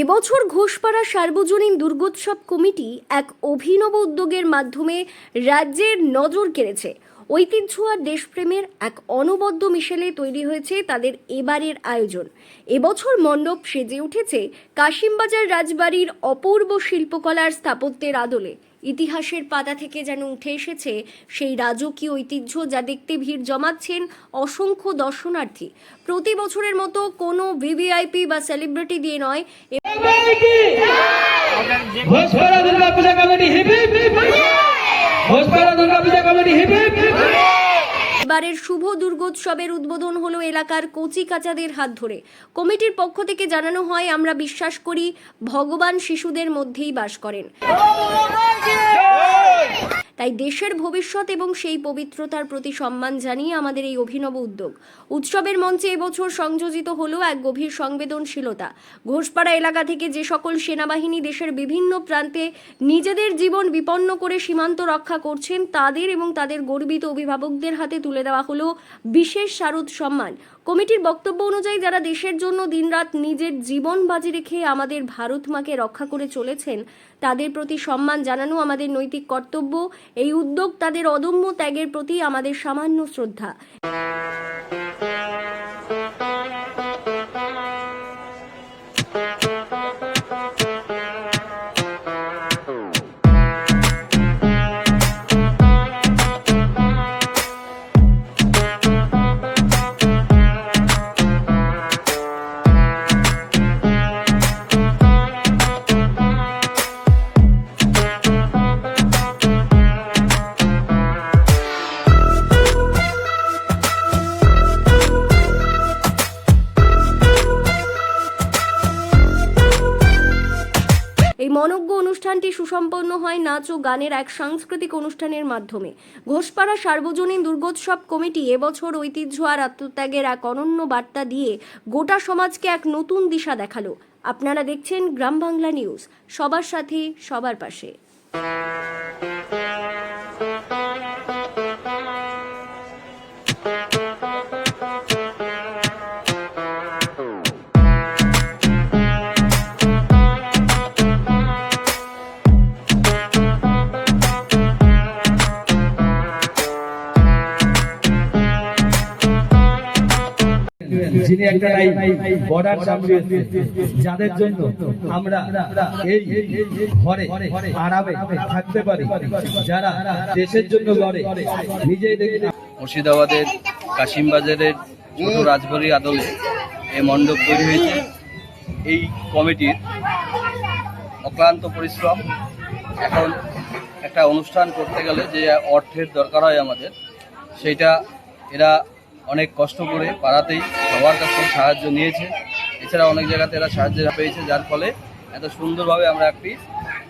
এবছর ঘোষপাড়া সার্বজনীন দুর্গোৎসব কমিটি এক অভিনব উদ্যোগের মাধ্যমে রাজ্যের নজর কেড়েছে। ঐতিহ্য আর দেশপ্রেমের এক অনবদ্য মিশেলে তৈরি হয়েছে তাদের এবারের আয়োজন। এবছর মণ্ডপ সেজে উঠেছে কাশিমবাজার রাজবাড়ির অপূর্ব শিল্পকলার স্থাপত্যের আদলে। ইতিহাসের পাতা থেকে যেন উঠে এসেছে সেই রাজকীয় ঐতিহ্য যা দেখতে ভিড় জমাচ্ছেন অসংখ্য দর্শনার্থী প্রতি বছরের মতো কোনো ভিভিআইপি বা সেলিব্রিটি দিয়ে নয় Durga Puja committee hip hip Durga Puja committee hip hip এবারের শুভ দুর্গোৎসবের উদ্বোধন হলো এলাকার কচি কাচাদের হাত ধরে। কমিটির পক্ষ থেকে জানানো হয়, আমরা বিশ্বাস করি ভগবান শিশুদের মধ্যেই বাস করেন। তাই দেশের ভবিষ্যৎ এবং সেই পবিত্রতার প্রতি সম্মান জানিয়ে আমাদের এই অভিনব উদ্যোগ। উৎসবের মঞ্চে এবছর সংযোজিত হলো এক গভীর সংবেদনশীলতা। ঘোষপাড়া এলাকা থেকে যে সকল সেনাবাহিনী দেশের বিভিন্ন প্রান্তে নিজেদের জীবন বিপন্ন করে সীমান্ত রক্ষা করছেন, তাদের এবং তাদের গর্বিত অভিভাবকদের হাতে তুলে দেওয়া হলো বিশেষ শারদ সম্মান। কমিটির বক্তব্য অনুযায়ী যারা দেশের জন্য দিনরাত নিজের জীবন বাজি রেখে আমাদের ভারত মাকে রক্ষা করে চলেছেন, তাদের প্রতি সম্মান জানানো আমাদের নৈতিক কর্তব্য। এই উদ্যোগ তাদের অদম্য ত্যাগের প্রতি আমাদের সামান্য শ্রদ্ধা। অনুষ্ঠানটি সুসম্পন্ন হয় নাচ ও গানের এক সাংস্কৃতিক অনুষ্ঠানের মাধ্যমে। ঘোষপাড়া সার্বজনীন দুর্গোৎসব কমিটি এবছর ঐতিহ্য আর আত্মত্যাগের এক অনন্য বার্তা দিয়ে গোটা সমাজকে এক নতুন দিশা দেখাল। আপনারা দেখছেন গ্রাম বাংলা নিউজ। সবার সাথে, সবার পাশে। যিনি একটা বর্ডার সামনে যাদের জন্য আমরা এই ঘরে, আরামে থাকতে পারি, যারা দেশের জন্য লড়ে নিজেদের মুর্শিদাবাদের কাশিমবাজারের ছোট রাজবাড়ি আদলে এই মণ্ডপ তৈরি হয়েছে। এই কমিটির অক্লান্ত পরিশ্রম। এখন একটা অনুষ্ঠান করতে গেলে যে অর্থের দরকার হয় আমাদের সেইটা এরা অনেক কষ্ট করে পাড়াতেই সবার কাছ থেকে সাহায্য নিয়েছে। এছাড়া অনেক জায়গাতে এরা সাহায্য পেয়েছে, যার ফলে এত সুন্দরভাবে আমরা একটি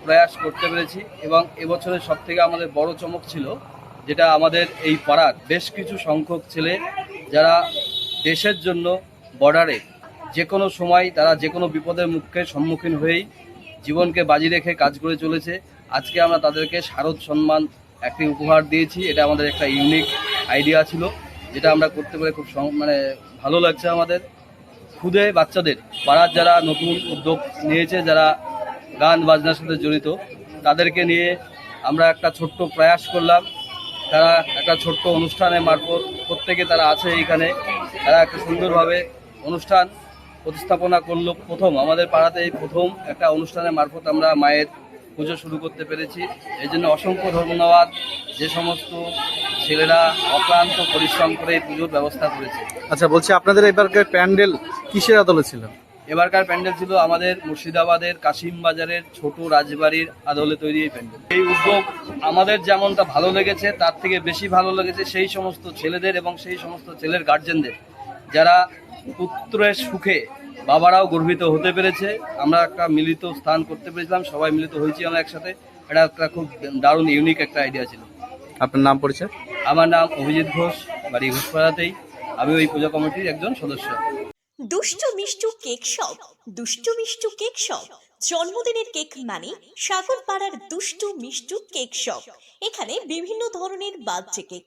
প্রয়াস করতে পেরেছি এবং এবছরের সব থেকে আমাদের বড় চমক ছিল যেটা আমাদের এই পাড়ার বেশ কিছু সংখ্যক ছেলে যারা দেশের জন্য বর্ডারে যে কোনো সময় তারা যে কোনো বিপদের মুখে সম্মুখীন হয়েই জীবনকে বাজি রেখে কাজ করে চলেছে। আজকে আমরা তাদেরকে শারদ সম্মান একটি উপহার দিয়েছি। এটা আমাদের একটা ইউনিক আইডিয়া ছিল। যেটা আমরা করতে পেরে খুব মানে ভালো লাগছে আমাদের। খুদে বাচ্চাদের, পাড়ার যারা নতুন উদ্যোগ নিয়েছে, যারা গান বাজনার সাথে জড়িত, তাদেরকে নিয়ে আমরা একটা ছোট্ট প্রয়াস করলাম। তারা একটা ছোট্ট অনুষ্ঠানের মারফত প্রত্যেকে তারা আছে এইখানে। তারা একটা সুন্দরভাবে অনুষ্ঠান প্রতিস্থাপনা করল প্রথম। আমাদের পাড়াতে এই প্রথম একটা অনুষ্ঠানের মারফত আমরা মায়ের পুজো শুরু করতে পেরেছি। এই জন্য অসংখ্য ধন্যবাদ। যে সমস্ত ছেলেরা অক্লান্ত পরিশ্রম করে এই পুজোর ব্যবস্থা করেছে। আচ্ছা বলছি আপনাদের এবারকার প্যান্ডেল কিসের আদলে ছিল? এবারকার প্যান্ডেল ছিল আমাদের মুর্শিদাবাদের কাশিম বাজারের ছোট রাজবাড়ির আদলে তৈরি এই প্যান্ডেল। এই উদ্যোগ আমাদের যেমনটা ভালো লেগেছে তার থেকে বেশি ভালো লেগেছে সেই সমস্ত ছেলেদের এবং সেই সমস্ত ছেলের গার্জেনদের যারা পুত্রের সুখে বাবারাও গর্বিত হতে পেরেছে। আমরা একটা মিলিত স্থান করতে পেরেছিলাম সবাই মিলিত হয়েছি আমরা একসাথে। এটা একটা খুব দারুণ ইউনিক একটা আইডিয়া ছিল। আপনার নাম পরিচয়? আমার নাম অভিজিৎ ঘোষ বাড়ি ঘোষপাড়াতেই আমি ওই পূজা কমিটির একজন সদস্য। দুষ্টু Mishtu cake shop. Dushtu Mishtu cake shop. জন্মদিনের কেক মানে সাগর পাড়ার দুষ্টু মিষ্টু কেক শপ। এখানে বিভিন্ন ধরনের বার্থডে কেক।